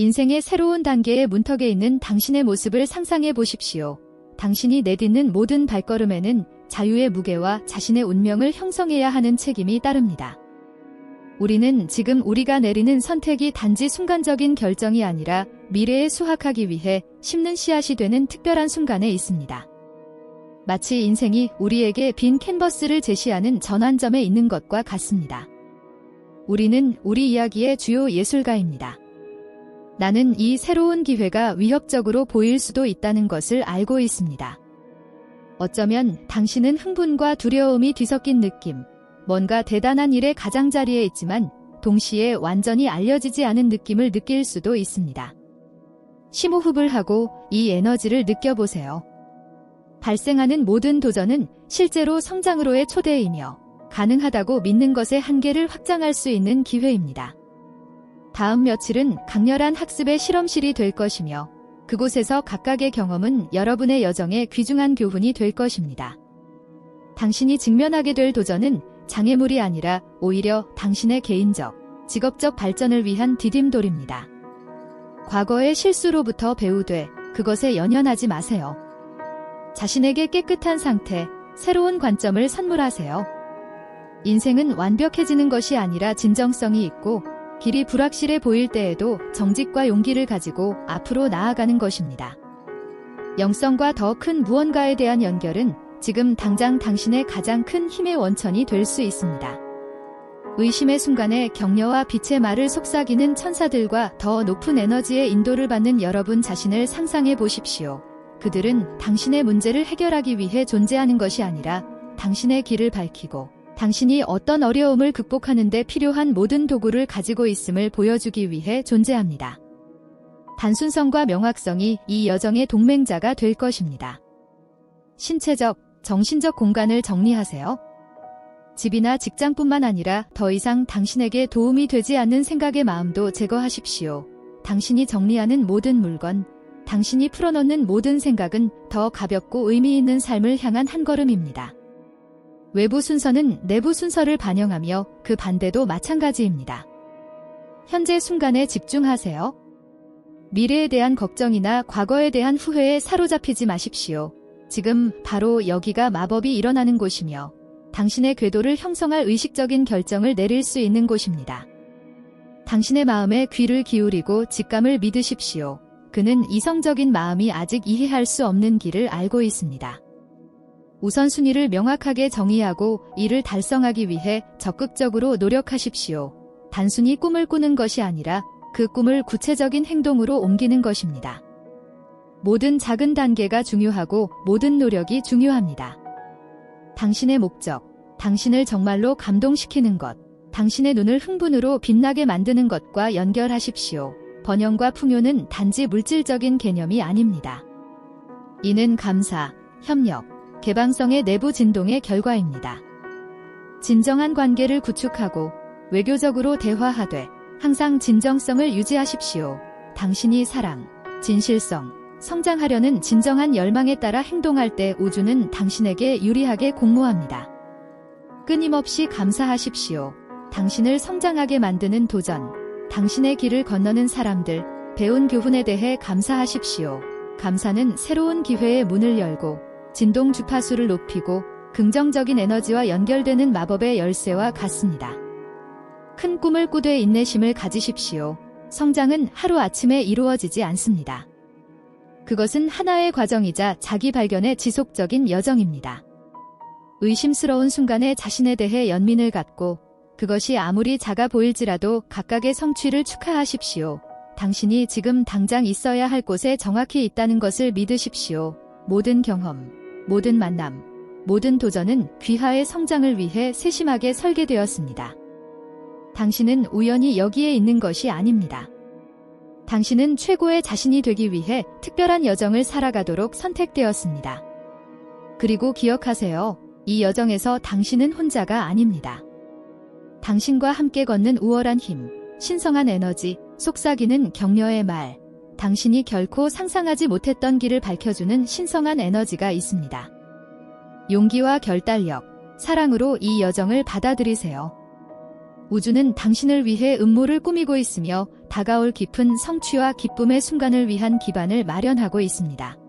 인생의 새로운 단계의 문턱에 있는 당신의 모습을 상상해 보십시오. 당신이 내딛는 모든 발걸음에는 자유의 무게와 자신의 운명을 형성해야 하는 책임이 따릅니다. 우리는 지금 우리가 내리는 선택이 단지 순간적인 결정이 아니라 미래에 수확하기 위해 심는 씨앗이 되는 특별한 순간에 있습니다. 마치 인생이 우리에게 빈 캔버스를 제시하는 전환점에 있는 것과 같습니다. 우리는 우리 이야기의 주요 예술가입니다. 나는 이 새로운 기회가 위협적으로 보일 수도 있다는 것을 알고 있습니다. 어쩌면 당신은 흥분과 두려움이 뒤섞인 느낌, 뭔가 대단한 일의 가장자리에 있지만 동시에 완전히 알려지지 않은 느낌을 느낄 수도 있습니다. 심호흡을 하고 이 에너지를 느껴보세요. 발생하는 모든 도전은 실제로 성장으로의 초대이며 가능하다고 믿는 것의 한계를 확장할 수 있는 기회입니다. 다음 며칠은 강렬한 학습의 실험실이 될 것이며 그곳에서 각각의 경험은 여러분의 여정의 귀중한 교훈이 될 것입니다. 당신이 직면하게 될 도전은 장애물이 아니라 오히려 당신의 개인적, 직업적 발전을 위한 디딤돌입니다. 과거의 실수로부터 배우되 그것에 연연하지 마세요. 자신에게 깨끗한 상태, 새로운 관점을 선물하세요. 인생은 완벽해지는 것이 아니라 진정성이 있고 길이 불확실해 보일 때에도 정직과 용기를 가지고 앞으로 나아가는 것입니다. 영성과 더 큰 무언가에 대한 연결은 지금 당장 당신의 가장 큰 힘의 원천이 될 수 있습니다. 의심의 순간에 격려와 빛의 말을 속삭이는 천사들과 더 높은 에너지의 인도를 받는 여러분 자신을 상상해 보십시오. 그들은 당신의 문제를 해결하기 위해 존재하는 것이 아니라 당신의 길을 밝히고 당신이 어떤 어려움을 극복하는데 필요한 모든 도구를 가지고 있음을 보여주기 위해 존재합니다. 단순성과 명확성이 이 여정의 동맹자가 될 것입니다. 신체적, 정신적 공간을 정리하세요. 집이나 직장뿐만 아니라 더 이상 당신에게 도움이 되지 않는 생각의 마음도 제거하십시오. 당신이 정리하는 모든 물건, 당신이 풀어놓는 모든 생각은 더 가볍고 의미 있는 삶을 향한 한 걸음입니다. 외부 순서는 내부 순서를 반영하며 그 반대도 마찬가지입니다. 현재 순간에 집중하세요. 미래에 대한 걱정이나 과거에 대한 후회에 사로잡히지 마십시오. 지금 바로 여기가 마법이 일어나는 곳이며 당신의 궤도를 형성할 의식적인 결정을 내릴 수 있는 곳입니다. 당신의 마음에 귀를 기울이고 직감을 믿으십시오. 그는 이성적인 마음이 아직 이해할 수 없는 길을 알고 있습니다. 우선순위를 명확하게 정의하고 이를 달성하기 위해 적극적으로 노력하십시오. 단순히 꿈을 꾸는 것이 아니라 그 꿈을 구체적인 행동으로 옮기는 것입니다. 모든 작은 단계가 중요하고 모든 노력이 중요합니다. 당신의 목적, 당신을 정말로 감동시키는 것, 당신의 눈을 흥분으로 빛나게 만드는 것과 연결하십시오. 번영과 풍요는 단지 물질적인 개념이 아닙니다. 이는 감사, 협력, 개방성의 내부 진동의 결과입니다. 진정한 관계를 구축하고 외교적으로 대화하되 항상 진정성을 유지하십시오. 당신이 사랑, 진실성, 성장하려는 진정한 열망에 따라 행동할 때 우주는 당신에게 유리하게 공모합니다. 끊임없이 감사하십시오. 당신을 성장하게 만드는 도전, 당신의 길을 건너는 사람들, 배운 교훈에 대해 감사하십시오. 감사는 새로운 기회의 문을 열고 진동 주파수를 높이고 긍정적인 에너지와 연결되는 마법의 열쇠와 같습니다. 큰 꿈을 꾸되 인내심을 가지십시오. 성장은 하루아침에 이루어지지 않습니다. 그것은 하나의 과정이자 자기 발견의 지속적인 여정입니다. 의심스러운 순간에 자신에 대해 연민을 갖고 그것이 아무리 작아 보일지라도 각각의 성취를 축하하십시오. 당신이 지금 당장 있어야 할 곳에 정확히 있다는 것을 믿으십시오. 모든 경험, 모든 만남, 모든 도전은 귀하의 성장을 위해 세심하게 설계되었습니다. 당신은 우연히 여기에 있는 것이 아닙니다. 당신은 최고의 자신이 되기 위해 특별한 여정을 살아가도록 선택되었습니다. 그리고 기억하세요. 이 여정에서 당신은 혼자가 아닙니다. 당신과 함께 걷는 우월한 힘, 신성한 에너지, 속삭이는 격려의 말, 당신이 결코 상상하지 못했던 길을 밝혀주는 신성한 에너지가 있습니다. 용기와 결단력, 사랑으로 이 여정을 받아들이세요. 우주는 당신을 위해 음모를 꾸미고 있으며 다가올 깊은 성취와 기쁨의 순간을 위한 기반을 마련하고 있습니다.